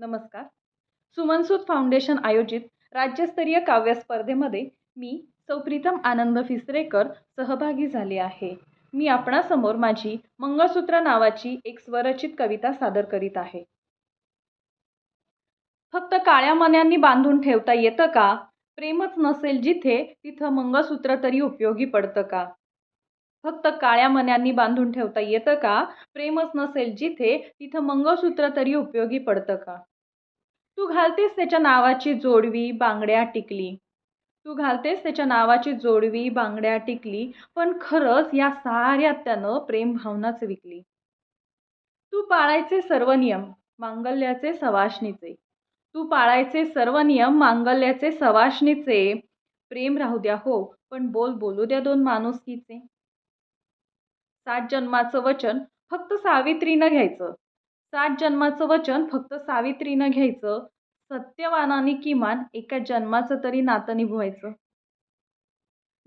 नमस्कार. सुमनसूत फाउंडेशन आयोजित राज्यस्तरीय काव्य स्पर्धेमध्ये मी सौप्रितम आनंद फिसरेकर सहभागी झाले आहे. मी आपणासमोर माझी मंगळसूत्र नावाची एक स्वरचित कविता सादर करीत आहे. फक्त काळ्या मन्यांनी बांधून ठेवता येतं का? प्रेमच नसेल जिथे तिथं मंगळसूत्र तरी उपयोगी पडतं का? फक्त काळ्या मन्यांनी बांधून ठेवता येतं का? प्रेमच नसेल जिथे तिथं मंगळसूत्र तरी उपयोगी पडतं का? तू घालतेस त्याच्या नावाची जोडवी बांगड्या टिकली. तू घालतेस त्याच्या नावाची जोडवी बांगड्या टिकली पण खरंच या साऱ्यात त्यानं प्रेम भावनाच विकली. तू पाळायचे सर्व नियम मांगल्याचे सवाशणीचे तू पाळायचे सर्व नियम मांगल्याचे सवाशणीचे प्रेम राहू द्या हो पण बोल बोलू द्या दोन माणुसकीचे. सात जन्माचं वचन फक्त सावित्रीनं घ्यायचं. सात जन्माचं वचन फक्त सावित्रीनं घ्यायचं. सत्यवानाने किमान एका जन्माचं तरी नातं निभवायचं.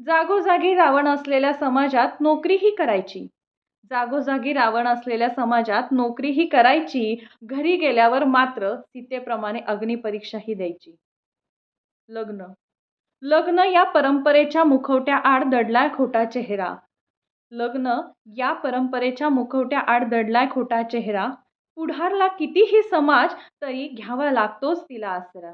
जागोजागी रावण असलेल्या समाजात नोकरीही करायची. जागोजागी रावण असलेल्या समाजात नोकरीही करायची. घरी गेल्यावर मात्र सीतेप्रमाणे अग्निपरीक्षाही द्यायची. लग्न. लग्न या परंपरेच्या मुखवट्या आड दडलाय खोटा चेहरा. लग्न या परंपरेच्या मुखवट्या आड दडलाय खोटा चेहरा. पुढारला कितीही समाज तरी घ्यावा लागतोच तिला आसरा.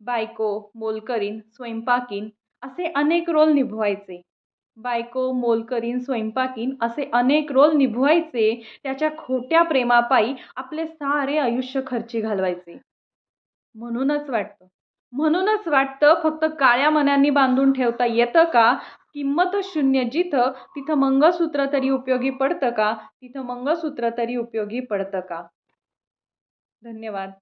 बायको मोलकरीन स्वयंपाकीन असे अनेक रोल निभवायचे. बायको मोलकरीन स्वयंपाकीन असे अनेक रोल निभवायचे. त्याच्या खोट्या प्रेमापायी आपले सारे आयुष्य खर्ची घालवायचे. म्हणूनच वाटतं. म्हणूनच वाटतं फक्त काळ्या मनांनी बांधून ठेवता येतं का? किंमत शून्य जिथं तिथं मंगळसूत्र तरी उपयोगी पडतं का? तिथं मंगळसूत्र तरी उपयोगी पडतं का? धन्यवाद.